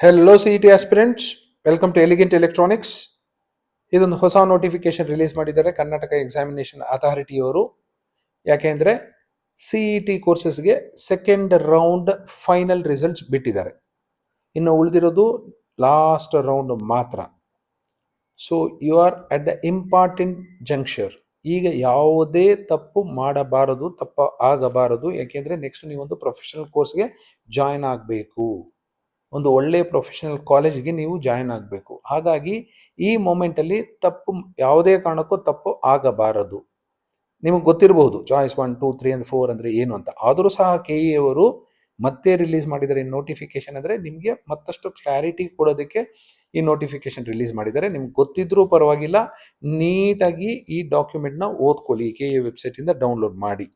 Hello C E T aspirants welcome to Elegant Electronics ಇದೊಂದು ಹೊಸ notification release ಮಾಡಿದ್ದಾರೆ Karnataka examination ಅಥಾರಿಟಿಯವರು ಯಾಕೆಂದರೆ ಸಿ ಇ ಟಿ ಕೋರ್ಸಸ್ಗೆ ಸೆಕೆಂಡ್ ರೌಂಡ್ ಫೈನಲ್ ರಿಸಲ್ಟ್ಸ್ ಬಿಟ್ಟಿದ್ದಾರೆ. ಇನ್ನು ಉಳಿದಿರೋದು ಲಾಸ್ಟ್ ರೌಂಡ್ ಮಾತ್ರ. So you are at the important juncture ಈಗ ಯಾವುದೇ ತಪ್ಪು ಮಾಡಬಾರದು ತಪ್ಪು ಆಗಬಾರದು ಯಾಕೆಂದರೆ ನೆಕ್ಸ್ಟ್ ನೀವೊಂದು ಪ್ರೊಫೆಷನಲ್ ಕೋರ್ಸ್ಗೆ ಜಾಯ್ನ್ ಆಗಬೇಕು. ಒಂದು ಒಳ್ಳೆಯ ಪ್ರೊಫೆಷನಲ್ ಕಾಲೇಜ್ಗೆ ನೀವು ಜಾಯ್ನ್ ಆಗಬೇಕು. ಹಾಗಾಗಿ ಈ ಮೂಮೆಂಟಲ್ಲಿ ತಪ್ಪು ಯಾವುದೇ ಕಾರಣಕ್ಕೂ ತಪ್ಪು ಆಗಬಾರದು. ನಿಮಗೆ ಗೊತ್ತಿರಬಹುದು choice one two three and four ಅಂದರೆ ಏನು ಅಂತ. ಆದರೂ ಸಹ ಕೆ ಇ ಅವರು ಮತ್ತೆ ರಿಲೀಸ್ ಮಾಡಿದ್ದಾರೆ ನೋಟಿಫಿಕೇಶನ್ ಅಂದರೆ ನಿಮಗೆ ಮತ್ತಷ್ಟು ಕ್ಲಾರಿಟಿ ಕೊಡೋದಕ್ಕೆ ಈ ನೋಟಿಫಿಕೇಶನ್ ರಿಲೀಸ್ ಮಾಡಿದ್ದಾರೆ. ನಿಮ್ಗೆ ಗೊತ್ತಿದ್ರೂ ಪರವಾಗಿಲ್ಲ, ನೀಟಾಗಿ ಈ ಡಾಕ್ಯುಮೆಂಟ್ನ ಓದ್ಕೊಳ್ಳಿ ಕೆ ಎ ವೆಬ್ಸೈಟಿಂದ ಡೌನ್ಲೋಡ್ ಮಾಡಿ.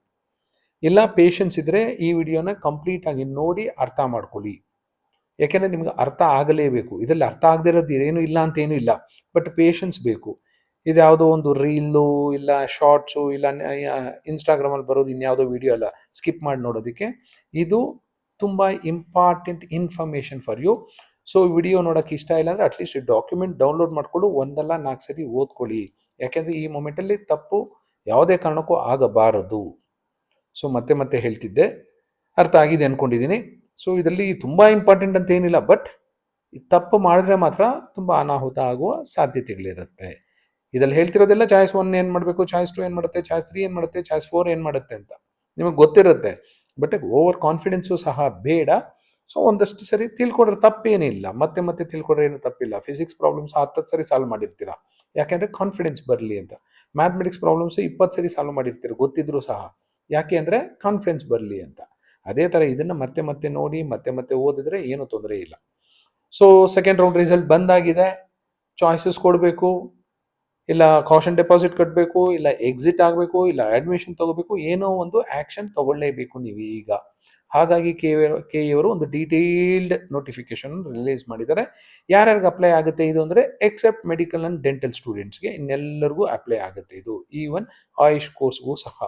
ಇಲ್ಲ ಪೇಷನ್ಸ್ ಇದ್ದರೆ ಈ ವಿಡಿಯೋನ ಕಂಪ್ಲೀಟ್ ಆಗಿ ನೋಡಿ ಅರ್ಥ ಮಾಡ್ಕೊಳ್ಳಿ. ಯಾಕೆಂದರೆ ನಿಮ್ಗೆ ಅರ್ಥ ಆಗಲೇಬೇಕು. ಇದರಲ್ಲಿ ಅರ್ಥ ಆಗದೇ ಇರೋದು ಏನೂ ಇಲ್ಲ ಅಂತ ಏನೂ ಇಲ್ಲ. ಬಟ್ ಪೇಷನ್ಸ್ ಬೇಕು. ಇದು ಯಾವುದೋ ಒಂದು ರೀಲು ಇಲ್ಲ ಶಾರ್ಟ್ಸು ಇಲ್ಲ ಇನ್ಸ್ಟಾಗ್ರಾಮಲ್ಲಿ ಬರೋದು ಇನ್ಯಾವುದೋ ವಿಡಿಯೋ ಅಲ್ಲ. ಸ್ಕಿಪ್ ಮಾಡಿ ನೋಡೋದಕ್ಕೆ. ಇದು ತುಂಬ important information for you so video ನೋಡೋಕ್ಕೆ ಇಷ್ಟ ಇಲ್ಲ ಅಂದರೆ ಅಟ್ಲೀಸ್ಟ್ ಡಾಕ್ಯುಮೆಂಟ್ ಡೌನ್ಲೋಡ್ ಮಾಡಿಕೊಂಡು ಒಂದಲ್ಲ ನಾಲ್ಕು ಸರಿ ಓದ್ಕೊಳ್ಳಿ. ಯಾಕೆಂದರೆ ಈ ಮೊಮೆಂಟಲ್ಲಿ ತಪ್ಪು ಯಾವುದೇ ಕಾರಣಕ್ಕೂ ಆಗಬಾರದು. ಸೊ ಮತ್ತೆ ಮತ್ತೆ ಹೇಳ್ತಿದ್ದೆ. ಅರ್ಥ ಆಗಿದೆ ಅಂದ್ಕೊಂಡಿದ್ದೀನಿ ಸೊ ಇದರಲ್ಲಿ ತುಂಬ ಇಂಪಾರ್ಟೆಂಟ್ ಅಂತ ಏನಿಲ್ಲ ಬಟ್ ತಪ್ಪು ಮಾಡಿದ್ರೆ ಮಾತ್ರ ತುಂಬ ಅನಾಹುತ ಆಗುವ ಸಾಧ್ಯತೆಗಳಿರುತ್ತೆ ಇದರಲ್ಲಿ ಹೇಳ್ತಿರೋದೆಲ್ಲ ಚಾಯ್ಸ್ ಒನ್ ಏನು ಮಾಡಬೇಕು ಚಾಯ್ಸ್ ಟು ಏನು ಮಾಡುತ್ತೆ ಚಾಯ್ಸ್ ತ್ರೀ ಏನು ಮಾಡುತ್ತೆ ಚಾಯ್ಸ್ ಫೋರ್ ಏನು ಮಾಡುತ್ತೆ ಅಂತ ನಿಮಗೆ ಗೊತ್ತಿರುತ್ತೆ. ಬಟ್ ಓವರ್ ಕಾನ್ಫಿಡೆನ್ಸು ಸಹ ಬೇಡ. ಸೊ ಒಂದಷ್ಟು ಸರಿ ತಿಳ್ಕೊಡ್ರೆ ತಪ್ಪೇನಿಲ್ಲ. ಮತ್ತೆ ಮತ್ತೆ ತಿಳ್ಕೊಡ್ರೆ ಏನು ತಪ್ಪಿಲ್ಲ. ಫಿಸಿಕ್ಸ್ ಪ್ರಾಬ್ಲಮ್ಸ್ ಹತ್ತತ್ತು ಸರಿ ಸಾಲ್ವ್ ಮಾಡಿರ್ತೀರಾ. ಯಾಕೆಂದರೆ ಕಾನ್ಫಿಡೆನ್ಸ್ ಬರಲಿ ಅಂತ. ಮ್ಯಾಥಮೆಟಿಕ್ಸ್ ಪ್ರಾಬ್ಲಮ್ಸ್ ಇಪ್ಪತ್ತು ಸರಿ ಸಾಲ್ವ್ ಮಾಡಿರ್ತೀರ, ಗೊತ್ತಿದ್ರು ಸಹ. ಯಾಕೆ ಅಂದರೆ ಕಾನ್ಫಿಡೆನ್ಸ್ ಬರಲಿ ಅಂತ. ಅದೇ ಥರ ಇದನ್ನು ಮತ್ತೆ ಮತ್ತೆ ನೋಡಿ, ಮತ್ತೆ ಮತ್ತೆ ಓದಿದ್ರೆ ಏನೂ ತೊಂದರೆ ಇಲ್ಲ. ಸೊ ಸೆಕೆಂಡ್ ರೌಂಡ್ ರಿಸಲ್ಟ್ ಬಂದಾಗಿದೆ. ಚಾಯ್ಸಸ್ ಕೊಡಬೇಕು, ಇಲ್ಲ ಕಾಷನ್ ಡೆಪಾಸಿಟ್ ಕಟ್ಟಬೇಕು ಇಲ್ಲ ಎಕ್ಸಿಟ್ ಆಗಬೇಕು, ಇಲ್ಲ ಅಡ್ಮಿಷನ್ ತಗೋಬೇಕು, ಏನೋ ಒಂದು ಆ್ಯಕ್ಷನ್ ತಗೊಳ್ಳೇಬೇಕು ನೀವು ಈಗ. ಹಾಗಾಗಿ ಕೆ ಕೆ ಇವರು ಒಂದು ಡೀಟೇಲ್ಡ್ ನೋಟಿಫಿಕೇಶನ್ ರಿಲೀಸ್ ಮಾಡಿದ್ದಾರೆ. ಯಾರ್ಯಾರಿಗೆ ಅಪ್ಲೈ ಆಗುತ್ತೆ ಇದು ಅಂದರೆ ಎಕ್ಸೆಪ್ಟ್ ಮೆಡಿಕಲ್ ಆ್ಯಂಡ್ ಡೆಂಟಲ್ ಸ್ಟೂಡೆಂಟ್ಸ್ಗೆ ಇನ್ನೆಲ್ಲರಿಗೂ ಅಪ್ಲೈ ಆಗುತ್ತೆ ಇದು. ಈವನ್ ಆಯುಷ್ ಕೋರ್ಸ್ಗೂ ಸಹ.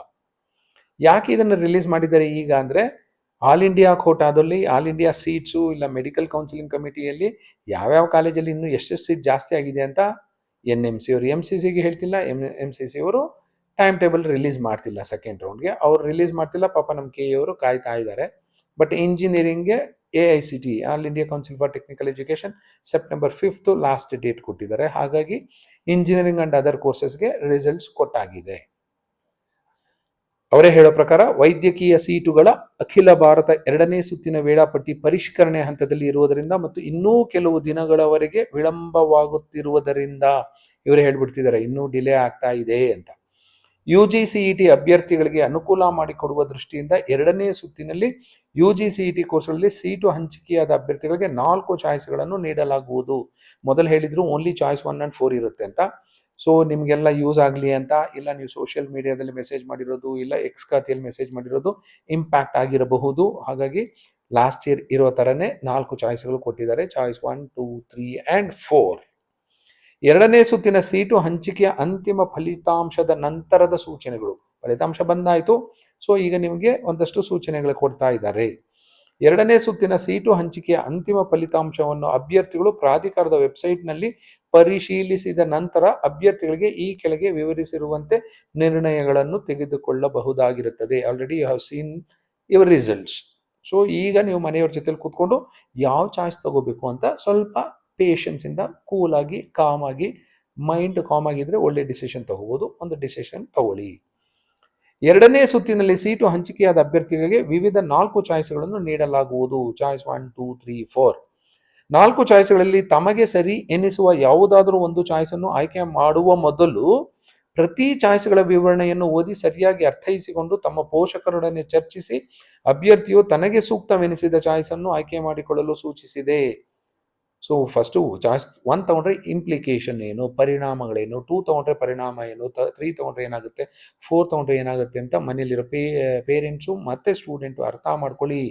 ಯಾಕೆ ಇದನ್ನು ರಿಲೀಸ್ ಮಾಡಿದ್ದಾರೆ ಈಗ ಅಂದರೆ ಆಲ್ ಇಂಡಿಯಾ ಕೋಟಾದಲ್ಲಿ ಆಲ್ ಇಂಡಿಯಾ ಸೀಟ್ಸು ಇಲ್ಲ ಮೆಡಿಕಲ್ ಕೌನ್ಸಿಲಿಂಗ್ ಕಮಿಟಿಯಲ್ಲಿ ಯಾವ್ಯಾವ ಕಾಲೇಜಲ್ಲಿ ಇನ್ನೂ ಎಷ್ಟೆಷ್ಟು ಸೀಟ್ ಜಾಸ್ತಿ ಆಗಿದೆ ಅಂತ ಎನ್ ಎಂ ಸಿ ಅವರು ಎಂ ಸಿ ಸಿಗೆ ಹೇಳ್ತಿಲ್ಲ. ಎಂ ಎಂ ಸಿ ಸಿ ಅವರು ಟೈಮ್ ಟೇಬಲ್ ರಿಲೀಸ್ ಮಾಡ್ತಿಲ್ಲ ಸೆಕೆಂಡ್ ರೌಂಡ್ಗೆ ಅವ್ರು ರಿಲೀಸ್ ಮಾಡ್ತಿಲ್ಲ, ಪಾಪ ನಮ್ಮ ಕೆ ಅವರು ಕಾಯ್ತಾ ಇದ್ದಾರೆ. But ಇಂಜಿನಿಯರಿಂಗ್ಗೆ A I C T all India council for technical education September fifth last date ಕೊಟ್ಟಿದ್ದಾರೆ. ಹಾಗಾಗಿ ಇಂಜಿನಿಯರಿಂಗ್ ಆ್ಯಂಡ್ ಅದರ್ ಕೋರ್ಸಸ್ಗೆ ರಿಸಲ್ಟ್ಸ್ ಕೊಟ್ಟಾಗಿದೆ. ಅವರೇ ಹೇಳೋ ಪ್ರಕಾರ ವೈದ್ಯಕೀಯ ಸೀಟುಗಳ ಅಖಿಲ ಭಾರತ ಎರಡನೇ ಸುತ್ತಿನ ವೇಳಾಪಟ್ಟಿ ಪರಿಷ್ಕರಣೆ ಹಂತದಲ್ಲಿ ಇರುವುದರಿಂದ ಮತ್ತು ಇನ್ನೂ ಕೆಲವು ದಿನಗಳವರೆಗೆ ವಿಳಂಬವಾಗುತ್ತಿರುವುದರಿಂದ ಇವರೇ ಹೇಳ್ಬಿಡ್ತಿದ್ದಾರೆ, ಇನ್ನೂ ಡಿಲೇ ಆಗ್ತಾ ಇದೆ ಅಂತ. U G C E T ಅಭ್ಯರ್ಥಿಗಳಿಗೆ ಅನುಕೂಲ ಮಾಡಿಕೊಡುವ ದೃಷ್ಟಿಯಿಂದ ಎರಡನೇ ಸುತ್ತಿನಲ್ಲಿ U G C E T ಕೋರ್ಸ್ಗಳಲ್ಲಿ seat ಹಂಚಿಕೆಯಾದ ಅಭ್ಯರ್ಥಿಗಳಿಗೆ ನಾಲ್ಕು ಚಾಯ್ಸ್ಗಳನ್ನು ನೀಡಲಾಗುವುದು. ಮೊದಲು ಹೇಳಿದ್ರು only choice one and four ಇರುತ್ತೆ ಅಂತ. ಸೊ ನಿಮಗೆಲ್ಲ ಯೂಸ್ ಆಗಲಿ ಅಂತ, ಇಲ್ಲ ನೀವು ಸೋಷಿಯಲ್ ಮೀಡಿಯಾದಲ್ಲಿ ಮೆಸೇಜ್ ಮಾಡಿರೋದು, ಇಲ್ಲ ಎಕ್ಸ್ ಖಾತೆಯಲ್ಲಿ ಮೆಸೇಜ್ ಮಾಡಿರೋದು ಇಂಪ್ಯಾಕ್ಟ್ ಆಗಿರಬಹುದು. ಹಾಗಾಗಿ ಲಾಸ್ಟ್ ಇಯರ್ ಇರೋ ಥರನೇ ನಾಲ್ಕು ಚಾಯ್ಸ್ಗಳು ಕೊಟ್ಟಿದ್ದಾರೆ. Choice one two three and four ಎರಡನೇ ಸುತ್ತಿನ ಸೀಟು ಹಂಚಿಕೆಯ ಅಂತಿಮ ಫಲಿತಾಂಶದ ನಂತರದ ಸೂಚನೆಗಳು. ಫಲಿತಾಂಶ ಬಂದಾಯಿತು. ಸೊ ಈಗ ನಿಮಗೆ ಒಂದಷ್ಟು ಸೂಚನೆಗಳು ಕೊಡ್ತಾ ಇದ್ದಾರೆ. ಎರಡನೇ ಸುತ್ತಿನ ಸೀಟು ಹಂಚಿಕೆಯ ಅಂತಿಮ ಫಲಿತಾಂಶವನ್ನು ಅಭ್ಯರ್ಥಿಗಳು ಪ್ರಾಧಿಕಾರದ ವೆಬ್ಸೈಟ್ನಲ್ಲಿ ಪರಿಶೀಲಿಸಿದ ನಂತರ ಅಭ್ಯರ್ಥಿಗಳಿಗೆ ಈ ಕೆಳಗೆ ವಿವರಿಸಿರುವಂತೆ ನಿರ್ಣಯಗಳನ್ನು ತೆಗೆದುಕೊಳ್ಳಬಹುದಾಗಿರುತ್ತದೆ. Already you have seen your results so ಈಗ ನೀವು ಮನೆಯವ್ರ ಜೊತೆಲಿ ಕೂತ್ಕೊಂಡು ಯಾವ ಚಾಯ್ಸ್ ತಗೋಬೇಕು ಅಂತ ಸ್ವಲ್ಪ ಪೇಷನ್ಸಿಂದ ಕೂಲಾಗಿ ಕಾಮಾಗಿ ಮೈಂಡ್ ಕಾಮ್ ಆಗಿದ್ರೆ ಒಳ್ಳೆ ಡಿಸಿಷನ್ ತಗೋಬೋದು. ಒಂದು ಡಿಸಿಷನ್ ತಗೊಳ್ಳಿ. ಎರಡನೇ ಸುತ್ತಿನಲ್ಲಿ ಸೀಟು ಹಂಚಿಕೆಯಾದ ಅಭ್ಯರ್ಥಿಗಳಿಗೆ ವಿವಿಧ ನಾಲ್ಕು ಚಾಯ್ಸ್ಗಳನ್ನು ನೀಡಲಾಗುವುದು. Choice one two three four ನಾಲ್ಕು ಚಾಯ್ಸ್ಗಳಲ್ಲಿ ತಮಗೆ ಸರಿ ಎನ್ನಿಸುವ ಯಾವುದಾದರೂ ಒಂದು ಚಾಯ್ಸನ್ನು ಆಯ್ಕೆ ಮಾಡುವ ಮೊದಲು ಪ್ರತಿ ಚಾಯ್ಸ್ಗಳ ವಿವರಣೆಯನ್ನು ಓದಿ ಸರಿಯಾಗಿ ಅರ್ಥೈಸಿಕೊಂಡು ತಮ್ಮ ಪೋಷಕರೊಡನೆ ಚರ್ಚಿಸಿ ಅಭ್ಯರ್ಥಿಯು ತನಗೆ ಸೂಕ್ತವೆನಿಸಿದ ಚಾಯ್ಸನ್ನು ಆಯ್ಕೆ ಮಾಡಿಕೊಳ್ಳಲು ಸೂಚಿಸಿದೆ. ಸೊ ಫಸ್ಟು ಚಾಯ್ಸ್ ಒನ್ ತಗೊಂಡ್ರೆ ಇಂಪ್ಲಿಕೇಶನ್ ಏನು, ಪರಿಣಾಮಗಳೇನು ಟೂ ತಗೊಂಡ್ರೆ ಪರಿಣಾಮ ಏನು ತ ತ್ರೀ ತಗೊಂಡ್ರೆ ಏನಾಗುತ್ತೆ ಫೋರ್ ತಗೊಂಡ್ರೆ ಏನಾಗುತ್ತೆ ಅಂತ ಮನೆಯಲ್ಲಿರೋ ಪೇ ಪೇರೆಂಟ್ಸು ಮತ್ತು ಸ್ಟೂಡೆಂಟು ಅರ್ಥ ಮಾಡ್ಕೊಳ್ಳಿ.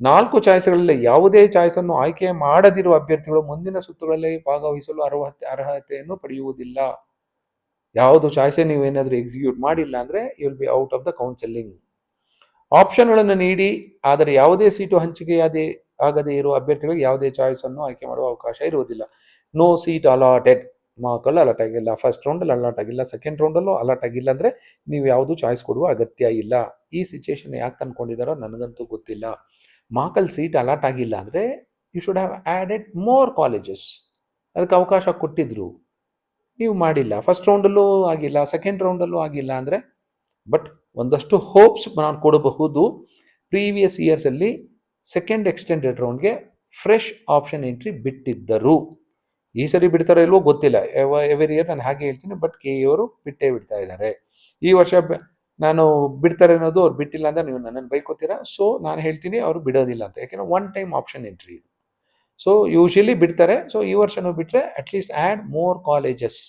ನಾಲ್ಕು ಚಾಯ್ಸ್ಗಳಲ್ಲಿ ಯಾವುದೇ ಚಾಯ್ಸನ್ನು ಆಯ್ಕೆ ಮಾಡದಿರುವ ಅಭ್ಯರ್ಥಿಗಳು ಮುಂದಿನ ಸುತ್ತುಗಳಲ್ಲಿ ಭಾಗವಹಿಸಲು ಅರ್ಹತೆ, ಅರ್ಹತೆಯನ್ನು ಪಡೆಯುವುದಿಲ್ಲ. ಯಾವುದು ಚಾಯ್ಸೆ ನೀವು ಏನಾದರೂ ಎಕ್ಸಿಕ್ಯೂಟ್ ಮಾಡಿಲ್ಲ ಅಂದರೆ you will be out of the counselling ಆಪ್ಷನ್ಗಳನ್ನು ನೀಡಿ, ಆದರೆ ಯಾವುದೇ ಸೀಟು ಹಂಚಿಕೆಯಾದ, ಆಗದೇ ಇರುವ ಅಭ್ಯರ್ಥಿಗಳಿಗೆ ಯಾವುದೇ ಚಾಯ್ಸನ್ನು ಆಯ್ಕೆ ಮಾಡುವ ಅವಕಾಶ ಇರುವುದಿಲ್ಲ. ನೋ ಸೀಟ್ ಅಲಾಟೆಡ್ ಮಾರ್ಕಲ್ಲಿ ಅಲಾಟ್ ಆಗಿಲ್ಲ. ಫಸ್ಟ್ ರೌಂಡಲ್ಲಿ ಅಲಾಟ್ ಆಗಿಲ್ಲ. ಸೆಕೆಂಡ್ ರೌಂಡಲ್ಲೂ ಅಲಾಟ್ ಆಗಿಲ್ಲ ಅಂದರೆ ನೀವು ಯಾವುದು ಚಾಯ್ಸ್ ಕೊಡುವ ಅಗತ್ಯ ಇಲ್ಲ. ಈ ಸಿಚುಯೇಷನ್ ಯಾಕೆ ತಂದ್ಕೊಂಡಿದ್ದಾರೋ ನನಗಂತೂ ಗೊತ್ತಿಲ್ಲ. ಮಾರ್ಕಲ್ಲಿ ಸೀಟ್ ಅಲಾಟ್ ಆಗಿಲ್ಲ ಅಂದರೆ you should have added more colleges ಅದಕ್ಕೆ ಅವಕಾಶ ಕೊಟ್ಟಿದ್ರು. ನೀವು ಮಾಡಿಲ್ಲ. ಫಸ್ಟ್ ರೌಂಡಲ್ಲೂ ಆಗಿಲ್ಲ ಸೆಕೆಂಡ್ ರೌಂಡಲ್ಲೂ ಆಗಿಲ್ಲ ಅಂದರೆ ಬಟ್ ಒಂದಷ್ಟು ಹೋಪ್ಸ್ ನಾನು ಕೊಡಬಹುದು. ಪ್ರೀವಿಯಸ್ ಇಯರ್ಸಲ್ಲಿ ಸೆಕೆಂಡ್ ಎಕ್ಸ್ಟೆಂಡೆಡ್ ರೌಂಡ್ಗೆ ಫ್ರೆಶ್ ಆಪ್ಷನ್ ಎಂಟ್ರಿ ಬಿಟ್ಟಿದ್ದರು. ಈ ಸರಿ ಬಿಡ್ತಾರೋ ಇಲ್ವೋ ಗೊತ್ತಿಲ್ಲ. ಎವ್ರಿ ಇಯರ್ ನಾನು ಹಾಗೆ ಹೇಳ್ತೀನಿ ಬಟ್ ಕೆ ಅವರು ಬಿಟ್ಟೇ ಬಿಡ್ತಾ ಇದ್ದಾರೆ. ಈ ವರ್ಷ ನಾನು ಬಿಡ್ತಾರೆ ಅನ್ನೋದು ಅವ್ರು ಬಿಟ್ಟಿಲ್ಲ ಅಂತ ನೀವು ನನ್ನನ್ನು ಬೈಕೋತೀರಾ? ಸೊ ನಾನು ಹೇಳ್ತೀನಿ ಅವರು ಬಿಡೋದಿಲ್ಲ ಅಂತ. ಯಾಕೆಂದ್ರೆ ಒನ್ ಟೈಮ್ ಆಪ್ಷನ್ ಎಂಟ್ರಿ ಇದು. ಸೊ ಯೂಶಲಿ ಬಿಡ್ತಾರೆ. ಸೊ ಈ ವರ್ಷನೂ ಬಿಟ್ಟರೆ ಅಟ್ಲೀಸ್ಟ್ ಆ್ಯಡ್ ಮೋರ್ ಕಾಲೇಜಸ್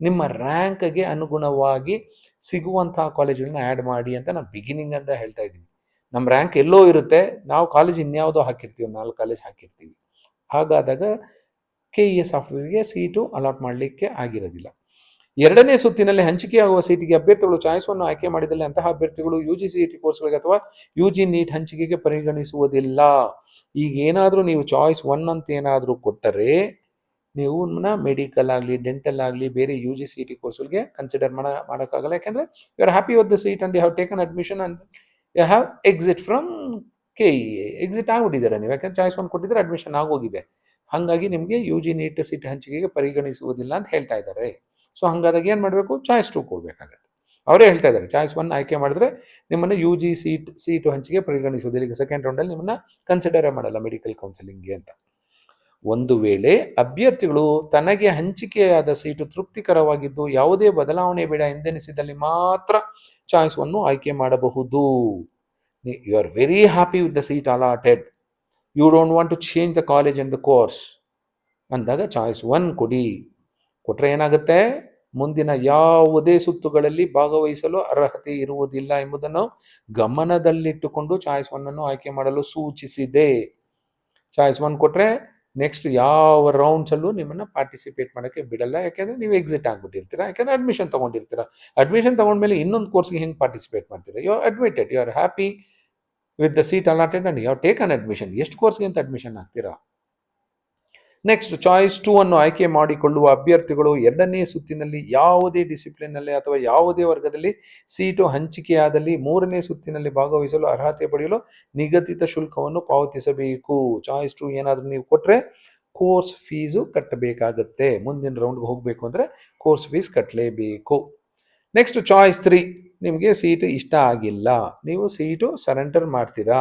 ನಿಮ್ಮ ರ್ಯಾಂಕ್ಗೆ ಅನುಗುಣವಾಗಿ ಸಿಗುವಂತಹ ಕಾಲೇಜುಗಳನ್ನ ಆ್ಯಡ್ ಮಾಡಿ ಅಂತ ನಾನು ಬಿಗಿನಿಂಗ್ ಅಂತ ಹೇಳ್ತಾ ಇದ್ದೀನಿ. ನಮ್ಮ ರ್ಯಾಂಕ್ ಎಲ್ಲೋ ಇರುತ್ತೆ. ನಾವು ಕಾಲೇಜ್ ಇನ್ಯಾವುದೋ ಹಾಕಿರ್ತೀವಿ. ನಾಲ್ಕು ಕಾಲೇಜ್ ಹಾಕಿರ್ತೀವಿ. ಹಾಗಾದಾಗ ಕೆ ಇ ಎಸ್ ಸಾಫ್ಟ್ವೇರ್ಗೆ ಸೀಟು ಅಲಾಟ್ ಮಾಡಲಿಕ್ಕೆ ಆಗಿರೋದಿಲ್ಲ. ಎರಡನೇ ಸುತ್ತಿನಲ್ಲಿ ಹಂಚಿಕೆಯಾಗುವ ಸೀಟಿಗೆ ಅಭ್ಯರ್ಥಿಗಳು ಚಾಯ್ಸ್ವನ್ನು ಆಯ್ಕೆ ಮಾಡಿದಲ್ಲಿ ಅಂತಹ ಅಭ್ಯರ್ಥಿಗಳು ಯು ಜಿ ಸಿ ಟಿ ಕೋರ್ಸ್ಗಳಿಗೆ ಅಥವಾ ಯು ಜಿ ನೀಟ್ ಹಂಚಿಕೆಗೆ ಪರಿಗಣಿಸುವುದಿಲ್ಲ. ಈಗ ಏನಾದರೂ ನೀವು ಚಾಯ್ಸ್ ಒನ್ ಅಂತ ಏನಾದರೂ ಕೊಟ್ಟರೆ ನೀವು ಮೆಡಿಕಲ್ ಆಗಲಿ ಡೆಂಟಲ್ ಆಗಲಿ ಬೇರೆ ಯು ಜಿ ಸಿ ಟಿ ಕೋರ್ಸ್ಗಳಿಗೆ ಕನ್ಸಿಡರ್ ಮಾಡ, ಮಾಡೋಕ್ಕಾಗಲ್ಲ. ಯಾಕೆಂದರೆ you are happy with the seat and you have taken admission and you have exit from K E exit ಆಗಿಬಿಟ್ಟಿದ್ದಾರೆ ನೀವು? ಯಾಕೆಂದ್ರೆ ಚಾಯ್ಸ್ ಒನ್ ಕೊಟ್ಟಿದ್ರೆ ಅಡ್ಮಿಷನ್ ಆಗೋಗಿದೆ. ಹಾಗಾಗಿ ನಿಮಗೆ ಯು ಜಿ ನೀಟ್ ಸೀಟ್ ಹಂಚಿಕೆಗೆ ಪರಿಗಣಿಸುವುದಿಲ್ಲ ಅಂತ ಹೇಳ್ತಾ ಇದ್ದಾರೆ. ಸೊ ಹಾಗಾದಾಗ ಏನು ಮಾಡಬೇಕು? ಚಾಯ್ಸ್ ಟು ಕೊಡಬೇಕಾಗತ್ತೆ. ಅವರೇ ಹೇಳ್ತಾ ಇದ್ದಾರೆ, ಚಾಯ್ಸ್ ಒನ್ ಆಯ್ಕೆ ಮಾಡಿದ್ರೆ ನಿಮ್ಮನ್ನು ಯು ಜಿ ಸೀಟ್ ಸೀಟು ಹಂಚಿಗೆ ಪರಿಗಣಿಸುವುದಿಲ್ಲ ಈಗ ಸೆಕೆಂಡ್ ರೌಂಡಲ್ಲಿ ನಿಮ್ಮನ್ನು ಕನ್ಸಿಡರೇ ಮಾಡಲ್ಲ ಮೆಡಿಕಲ್ ಕೌನ್ಸಿಲಿಂಗ್ಗೆ ಅಂತ. ಒಂದು ವೇಳೆ ಅಭ್ಯರ್ಥಿಗಳು ತನಗೆ ಹಂಚಿಕೆಯಾದ ಸೀಟು ತೃಪ್ತಿಕರವಾಗಿದ್ದು ಯಾವುದೇ ಬದಲಾವಣೆ ಬೇಡ ಎಂದೆನಿಸಿದಲ್ಲಿ ಮಾತ್ರ ಚಾಯ್ಸ್ ಅನ್ನು ಆಯ್ಕೆ ಮಾಡಬಹುದು. You are very happy with the seat allotted you don't want to change the college and the course ಅಂದಾಗ ಚಾಯ್ಸ್ ಒನ್ ಕೊಡಿ. ಕೊಟ್ಟರೆ ಏನಾಗುತ್ತೆ? ಮುಂದಿನ ಯಾವುದೇ ಸುತ್ತುಗಳಲ್ಲಿ ಭಾಗವಹಿಸಲು ಅರ್ಹತೆ ಇರುವುದಿಲ್ಲ ಎಂಬುದನ್ನು ಗಮನದಲ್ಲಿಟ್ಟುಕೊಂಡು ಚಾಯ್ಸ್ ಒನ್ನನ್ನು ಆಯ್ಕೆ ಮಾಡಲು ಸೂಚಿಸಿದೆ. ಚಾಯ್ಸ್ ಒನ್ ಕೊಟ್ಟರೆ ನೆಕ್ಸ್ಟ್ ಯಾವ ರೌಂಡ್ಸಲ್ಲೂ ನಿಮ್ಮನ್ನು ಪಾರ್ಟಿಸಿಪೇಟ್ ಮಾಡೋಕ್ಕೆ ಬಿಡಲ್ಲ. ಯಾಕೆಂದರೆ ನೀವು ಎಕ್ಸಿಟ್ ಆಗಿಬಿಟ್ಟಿರ್ತೀರ, ಯಾಕೆಂದರೆ ಅಡ್ಮಿಷನ್ ತೊಗೊಂಡಿರ್ತೀರ. ಅಡ್ಮಿಷನ್ ತೊಗೊಂಡ್ಮೇಲೆ ಇನ್ನೊಂದು ಕೋರ್ಸ್ಗೆ ಹೆಂಗೆ ಪಾರ್ಟಿಸಿಪೇಟ್ ಮಾಡ್ತೀರಾ? You are admitted you are happy with the seat allotted and you take an admission ಎಷ್ಟು ಕೋರ್ಸ್ಗೆ ಅಂತ ಅಡ್ಮಿಷನ್ ಆಗ್ತೀರಾ ನೆಕ್ಸ್ಟ್ ಚಾಯ್ಸ್ ಟೂ ಅನ್ನು ಆಯ್ಕೆ ಮಾಡಿಕೊಳ್ಳುವ ಅಭ್ಯರ್ಥಿಗಳು ಎರಡನೇ ಸುತ್ತಿನಲ್ಲಿ ಯಾವುದೇ ಡಿಸಿಪ್ಲಿನ್ನಲ್ಲಿ ಅಥವಾ ಯಾವುದೇ ವರ್ಗದಲ್ಲಿ ಸೀಟು ಹಂಚಿಕೆಯಾದಲ್ಲಿ ಮೂರನೇ ಸುತ್ತಿನಲ್ಲಿ ಭಾಗವಹಿಸಲು ಅರ್ಹತೆ ಪಡೆಯಲು ನಿಗದಿತ ಶುಲ್ಕವನ್ನು ಪಾವತಿಸಬೇಕು. ಚಾಯ್ಸ್ ಟು ಏನಾದರೂ ನೀವು ಕೊಟ್ಟರೆ ಕೋರ್ಸ್ ಫೀಸು ಕಟ್ಟಬೇಕಾಗತ್ತೆ. ಮುಂದಿನ ರೌಂಡ್ಗೆ ಹೋಗಬೇಕು ಅಂದರೆ ಕೋರ್ಸ್ ಫೀಸ್ ಕಟ್ಟಲೇಬೇಕು ನೆಕ್ಸ್ಟ್ ಚಾಯ್ಸ್ ತ್ರೀ ನಿಮಗೆ ಸೀಟು ಇಷ್ಟ ಆಗಿಲ್ಲ. ನೀವು ಸೀಟು ಸರೆಂಡರ್ ಮಾಡ್ತೀರಾ?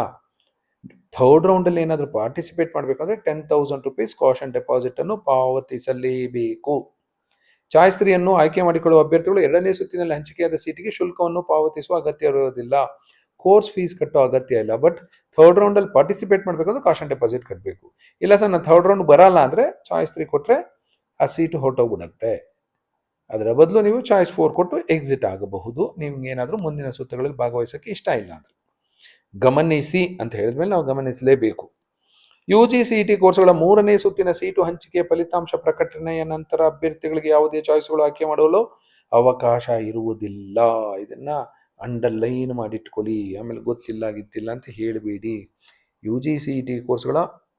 ಥರ್ಡ್ ರೌಂಡಲ್ಲಿ ಏನಾದರೂ ಪಾರ್ಟಿಸಿಪೇಟ್ ಮಾಡಬೇಕಂದ್ರೆ ಟೆನ್ ತೌಸಂಡ್ ರುಪೀಸ್ ಕಾಷನ್ ಡೆಪಾಸಿಟನ್ನು ಪಾವತಿಸಲೇಬೇಕು. ಚಾಯ್ಸ್ ತ್ರೀಯನ್ನು ಆಯ್ಕೆ ಮಾಡಿಕೊಳ್ಳುವ ಅಭ್ಯರ್ಥಿಗಳು ಎರಡನೇ ಸುತ್ತಿನಲ್ಲಿ ಹಂಚಿಕೆಯಾದ ಸೀಟಿಗೆ ಶುಲ್ಕವನ್ನು ಪಾವತಿಸುವ ಅಗತ್ಯ ಇರುವುದಿಲ್ಲ. ಕೋರ್ಸ್ ಫೀಸ್ ಕಟ್ಟೋ ಅಗತ್ಯ ಇಲ್ಲ ಬಟ್ ಥರ್ಡ್ ರೌಂಡಲ್ಲಿ ಪಾರ್ಟಿಸಿಪೇಟ್ ಮಾಡಬೇಕಂದ್ರೆ ಕಾಷನ್ ಡೆಪಾಸಿಟ್ ಕಟ್ಟಬೇಕು ಇಲ್ಲ ಸರ್, ನಾನು ಥರ್ಡ್ ರೌಂಡ್ ಬರಲ್ಲ ಅಂದರೆ ಚಾಯ್ಸ್ ತ್ರೀ ಕೊಟ್ಟರೆ ಆ ಸೀಟು ಹೊರಟೋಗ್ಬಿಡುತ್ತೆ. ಅದರ ಬದಲು ನೀವು ಚಾಯ್ಸ್ ಫೋರ್ ಕೊಟ್ಟು ಎಕ್ಸಿಟ್ ಆಗಬಹುದು. ನಿಮ್ಗೆ ಏನಾದರೂ ಮುಂದಿನ ಸುತ್ತಗಳಲ್ಲಿ ಭಾಗವಹಿಸೋಕ್ಕೆ ಇಷ್ಟ ಇಲ್ಲ ಅಂದರೆ. ಗಮನಿಸಿ ಅಂತ ಹೇಳಿದ್ಮೇಲೆ ನಾವು ಗಮನಿಸಲೇಬೇಕು. ಯು ಜಿ ಸಿ ಟಿ ಕೋರ್ಸ್ಗಳ ಮೂರನೇ ಸುತ್ತಿನ ಸೀಟು ಹಂಚಿಕೆ ಫಲಿತಾಂಶ ಪ್ರಕಟಣೆಯ ನಂತರ ಅಭ್ಯರ್ಥಿಗಳಿಗೆ ಯಾವುದೇ ಚಾಯ್ಸ್ಗಳು ಆಯ್ಕೆ ಮಾಡಲು ಅವಕಾಶ ಇರುವುದಿಲ್ಲ. ಇದನ್ನು ಅಂಡರ್ಲೈನ್ ಮಾಡಿಟ್ಕೊಳ್ಳಿ. ಆಮೇಲೆ ಗೊತ್ತಿಲ್ಲ ಗಿತ್ತಿಲ್ಲ ಅಂತ ಹೇಳಬೇಡಿ. ಯು ಜಿ ಸಿ ಟಿ ಕೋರ್ಸ್ಗಳ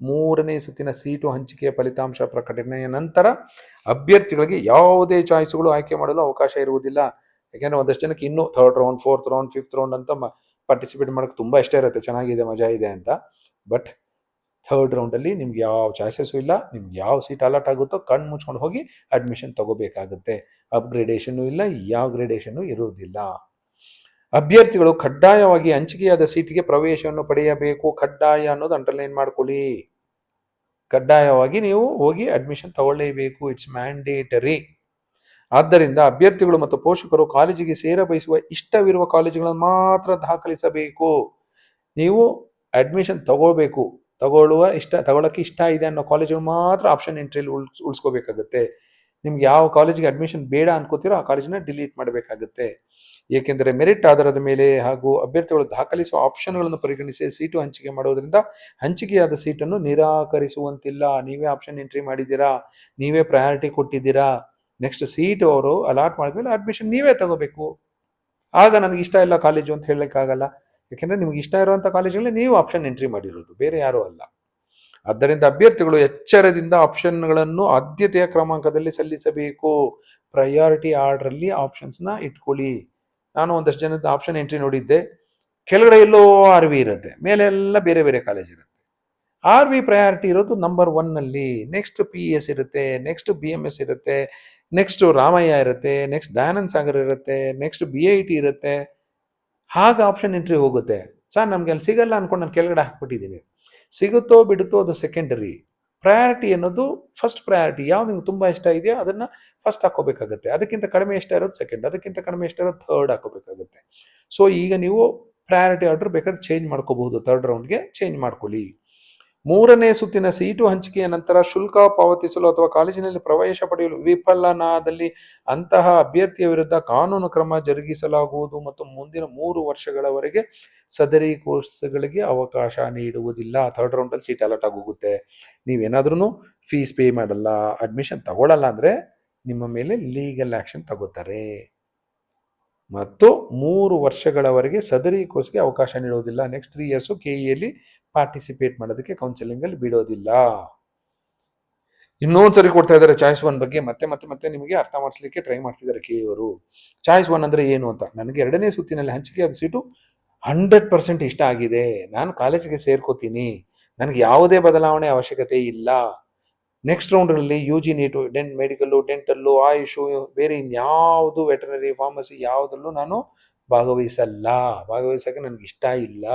ಮೂರನೇ ಸುತ್ತಿನ ಸೀಟು ಹಂಚಿಕೆಯ ಫಲಿತಾಂಶ ಪ್ರಕಟಣೆಯ ನಂತರ ಅಭ್ಯರ್ಥಿಗಳಿಗೆ ಯಾವುದೇ ಚಾಯ್ಸ್ಗಳು ಆಯ್ಕೆ ಮಾಡಲು ಅವಕಾಶ ಇರುವುದಿಲ್ಲ. ಯಾಕೆಂದರೆ ಒಂದಷ್ಟು ಜನಕ್ಕೆ ಇನ್ನೂ third round fourth round fifth round ಅಂತ ಪಾರ್ಟಿಸಿಪೇಟ್ ಮಾಡೋಕ್ಕೆ ತುಂಬ ಇಷ್ಟ ಇರುತ್ತೆ, ಚೆನ್ನಾಗಿದೆ, ಮಜಾ ಇದೆ ಅಂತ. ಬಟ್ ಥರ್ಡ್ ರೌಂಡಲ್ಲಿ ನಿಮ್ಗೆ ಯಾವ ಚಾಯ್ಸಸ್ಸು ಇಲ್ಲ, ನಿಮ್ಗೆ ಯಾವ ಸೀಟ್ ಅಲಾಟ್ ಆಗುತ್ತೋ ಕಣ್ಣು ಮುಚ್ಕೊಂಡು ಹೋಗಿ ಅಡ್ಮಿಷನ್ ತಗೋಬೇಕಾಗುತ್ತೆ. ಅಪ್ಗ್ರೇಡೇಷನ್ನು ಇಲ್ಲ ಯಾವ ಗ್ರೇಡೇಷನ್ನು ಇರುವುದಿಲ್ಲ. ಅಭ್ಯರ್ಥಿಗಳು ಕಡ್ಡಾಯವಾಗಿ ಹಂಚಿಕೆಯಾದ ಸೀಟಿಗೆ ಪ್ರವೇಶವನ್ನು ಪಡೆಯಬೇಕು, ಕಡ್ಡಾಯ ಅನ್ನೋದು ಅಂಡರ್ಲೈನ್ ಮಾಡ್ಕೊಳ್ಳಿ. ಕಡ್ಡಾಯವಾಗಿ ನೀವು ಹೋಗಿ ಅಡ್ಮಿಷನ್ ತಗೊಳ್ಳೇಬೇಕು ಇಟ್ಸ್ ಮ್ಯಾಂಡೇಟರಿ ಆದ್ದರಿಂದ ಅಭ್ಯರ್ಥಿಗಳು ಮತ್ತು ಪೋಷಕರು ಕಾಲೇಜಿಗೆ ಸೇರ ಬಯಸುವ ಇಷ್ಟವಿರುವ ಕಾಲೇಜುಗಳನ್ನು ಮಾತ್ರ ದಾಖಲಿಸಬೇಕು. ನೀವು ಅಡ್ಮಿಷನ್ ತಗೋಬೇಕು. ತಗೊಳ್ಳುವ ಇಷ್ಟ ತಗೊಳ್ಳೋಕ್ಕೆ ಇಷ್ಟ ಇದೆ ಅನ್ನೋ ಕಾಲೇಜುಗಳು ಮಾತ್ರ ಆಪ್ಷನ್ ಎಂಟ್ರಿಯಲ್ಲಿ ಉಳ್ಸ್, ಉಳಿಸ್ಕೋಬೇಕಾಗುತ್ತೆ. ನಿಮ್ಗೆ ಯಾವ ಕಾಲೇಜಿಗೆ ಅಡ್ಮಿಷನ್ ಬೇಡ ಅನ್ಕೋತೀರೋ ಆ ಕಾಲೇಜನ್ನ ಡಿಲೀಟ್ ಮಾಡಬೇಕಾಗುತ್ತೆ. ಏಕೆಂದರೆ ಮೆರಿಟ್ ಆಧಾರದ ಮೇಲೆ ಹಾಗೂ ಅಭ್ಯರ್ಥಿಗಳು ದಾಖಲಿಸುವ ಆಪ್ಷನ್ಗಳನ್ನು ಪರಿಗಣಿಸಿ ಸೀಟು ಹಂಚಿಕೆ ಮಾಡುವುದರಿಂದ ಹಂಚಿಕೆಯಾದ ಸೀಟನ್ನು ನಿರಾಕರಿಸುವಂತಿಲ್ಲ. ನೀವೇ ಆಪ್ಷನ್ ಎಂಟ್ರಿ ಮಾಡಿದ್ದೀರಾ? ನೀವೇ ಪ್ರಯಾರಿಟಿ ಕೊಟ್ಟಿದ್ದೀರಾ? ನೆಕ್ಸ್ಟ್ ಸೀಟ್ ಅವರು ಅಲಾಟ್ ಮಾಡಿದ್ಮೇಲೆ ಅಡ್ಮಿಷನ್ ನೀವೇ ತಗೋಬೇಕು. ಆಗ ನನಗೆ ಇಷ್ಟ ಇಲ್ಲ ಕಾಲೇಜು ಅಂತ ಹೇಳೋಕ್ಕಾಗಲ್ಲ ಯಾಕೆಂದರೆ ನಿಮ್ಗೆ ಇಷ್ಟ ಇರುವಂಥ ಕಾಲೇಜಲ್ಲಿ ನೀವು ಆಪ್ಷನ್ ಎಂಟ್ರಿ ಮಾಡಿರೋದು, ಬೇರೆ ಯಾರೂ ಅಲ್ಲ. ಆದ್ದರಿಂದ ಅಭ್ಯರ್ಥಿಗಳು ಎಚ್ಚರದಿಂದ ಆಪ್ಷನ್ಗಳನ್ನು ಆದ್ಯತೆಯ ಕ್ರಮಾಂಕದಲ್ಲಿ ಸಲ್ಲಿಸಬೇಕು. ಪ್ರಯಾರಿಟಿ ಆರ್ಡ್ರಲ್ಲಿ ಆಪ್ಷನ್ಸ್ನ ಇಟ್ಕೊಳ್ಳಿ. ನಾನು ಒಂದಷ್ಟು ಜನದ ಆಪ್ಷನ್ ಎಂಟ್ರಿ ನೋಡಿದ್ದೆ. ಕೆಳಗಡೆ ಎಲ್ಲೋ ಆರ್ ವಿ ಇರುತ್ತೆ, ಮೇಲೆ ಎಲ್ಲ ಬೇರೆ ಬೇರೆ ಕಾಲೇಜ್ ಇರುತ್ತೆ. ಆರ್ ವಿ ಪ್ರಯಾರಿಟಿ ಇರೋದು ನಂಬರ್ ಒನ್ನಲ್ಲಿ ನೆಕ್ಸ್ಟ್ ಪಿ ಎಸ್ ಇರುತ್ತೆ ನೆಕ್ಸ್ಟ್ ಬಿ ಎಂ ಎಸ್ ಇರುತ್ತೆ ನೆಕ್ಸ್ಟ್ ರಾಮಯ್ಯ ಇರುತ್ತೆ ನೆಕ್ಸ್ಟ್ ದಯಾನಂದ್ ಸಾಗರ್ ಇರುತ್ತೆ ನೆಕ್ಸ್ಟ್ ಬಿ ಐ ಟಿ ಇರುತ್ತೆ. ಹಾಗೆ ಆಪ್ಷನ್ ಎಂಟ್ರಿ ಹೋಗುತ್ತೆ. ಸರ್ ನಮಗೆ ಅಲ್ಲಿ ಸಿಗಲ್ಲ ಅಂದ್ಕೊಂಡು ನಾನು ಕೆಳಗಡೆ ಹಾಕ್ಬಿಟ್ಟಿದ್ದೀನಿ. ಸಿಗುತ್ತೋ ಬಿಡುತ್ತೋ ಅದು ಸೆಕೆಂಡರಿ ಪ್ರಯಾರಿಟಿ ಅನ್ನೋದು ಫಸ್ಟ್ ಪ್ರಯಾರಿಟಿ ಯಾವ ನಿಮ್ಗೆ ತುಂಬ ಇಷ್ಟ ಇದೆಯೋ ಅದನ್ನು ಫಸ್ಟ್ ಹಾಕೋಬೇಕಾಗುತ್ತೆ ಅದಕ್ಕಿಂತ ಕಡಿಮೆ ಇಷ್ಟ ಇರೋದು ಸೆಕೆಂಡ್ ಅದಕ್ಕಿಂತ ಕಡಿಮೆ ಇಷ್ಟ ಇರೋದು ಥರ್ಡ್ ಹಾಕೋಬೇಕಾಗುತ್ತೆ ಸೊ ಈಗ ನೀವು ಪ್ರಯಾರಿಟಿ ಆರ್ಡರ್ ಬೇಕಾದ್ರೆ ಚೇಂಜ್ ಮಾಡ್ಕೋಬಹುದು. ಥರ್ಡ್ ರೌಂಡ್ಗೆ ಚೇಂಜ್ ಮಾಡ್ಕೊಳ್ಳಿ. ಮೂರನೇ ಸುತ್ತಿನ ಸೀಟು ಹಂಚಿಕೆಯ ನಂತರ ಶುಲ್ಕ ಪಾವತಿಸಲು ಅಥವಾ ಕಾಲೇಜಿನಲ್ಲಿ ಪ್ರವೇಶ ಪಡೆಯಲು ವಿಫಲನಾದಲ್ಲಿ ಅಂತಹ ಅಭ್ಯರ್ಥಿಯ ವಿರುದ್ಧ ಕಾನೂನು ಕ್ರಮ ಜರುಗಿಸಲಾಗುವುದು ಮತ್ತು ಮುಂದಿನ ಮೂರು ವರ್ಷಗಳವರೆಗೆ ಸದರಿ ಕೋರ್ಸ್ಗಳಿಗೆ ಅವಕಾಶ ನೀಡುವುದಿಲ್ಲ. ಥರ್ಡ್ ರೌಂಡಲ್ಲಿ ಸೀಟ್ ಅಲಾಟ್ ಆಗೋಗುತ್ತೆ. ನೀವೇನಾದ್ರೂ ಫೀಸ್ ಪೇ ಮಾಡಲ್ಲ ಅಡ್ಮಿಷನ್ ತಗೊಳ್ಳಲ್ಲ ಅಂದರೆ ನಿಮ್ಮ ಮೇಲೆ ಲೀಗಲ್ ಆ್ಯಕ್ಷನ್ ತಗೋತಾರೆ. ಮತ್ತು ಮೂರು ವರ್ಷಗಳವರೆಗೆ ಸದರಿ ಕೋರ್ಸ್ಗೆ ಅವಕಾಶ ನೀಡೋದಿಲ್ಲ ನೆಕ್ಸ್ಟ್ ತ್ರೀ ಇಯರ್ಸು ಕೆ ಇಯಲ್ಲಿ ಪಾರ್ಟಿಸಿಪೇಟ್ ಮಾಡೋದಕ್ಕೆ ಕೌನ್ಸಿಲಿಂಗಲ್ಲಿ ಬಿಡೋದಿಲ್ಲ. ಇನ್ನೊಂದ್ಸರಿ ಕೊಡ್ತಾ ಇದ್ದಾರೆ ಚಾಯ್ಸ್ ಒನ್ ಬಗ್ಗೆ. ಮತ್ತೆ ಮತ್ತೆ ಮತ್ತೆ ನಿಮಗೆ ಅರ್ಥ ಮಾಡಿಸ್ಲಿಕ್ಕೆ ಟ್ರೈ ಮಾಡ್ತಿದ್ದಾರೆ ಕೆ ಅವರು. ಚಾಯ್ಸ್ ಒನ್ ಅಂದರೆ ಏನು ಅಂತ? ನನಗೆ ಎರಡನೇ ಸುತ್ತಿನಲ್ಲಿ ಹಂಚಿಕೆಯಾದ ಸೀಟು ಹಂಡ್ರೆಡ್ ಪರ್ಸೆಂಟ್ ಇಷ್ಟ ಆಗಿದೆ. ನಾನು ಕಾಲೇಜಿಗೆ ಸೇರ್ಕೋತೀನಿ. ನನಗೆ ಯಾವುದೇ ಬದಲಾವಣೆ ಅವಶ್ಯಕತೆ ಇಲ್ಲ. Next ರೌಂಡ್ಗಳಲ್ಲಿ U G NEET dent medical dental AYUSH, ಬೇರೆ ಇನ್ಯಾವುದು ವೆಟನರಿ ಫಾರ್ಮಸಿ ಯಾವುದಲ್ಲೂ ನಾನು ಭಾಗವಹಿಸಲ್ಲ. ಭಾಗವಹಿಸೋಕ್ಕೆ ನನಗೆ ಇಷ್ಟ ಇಲ್ಲ.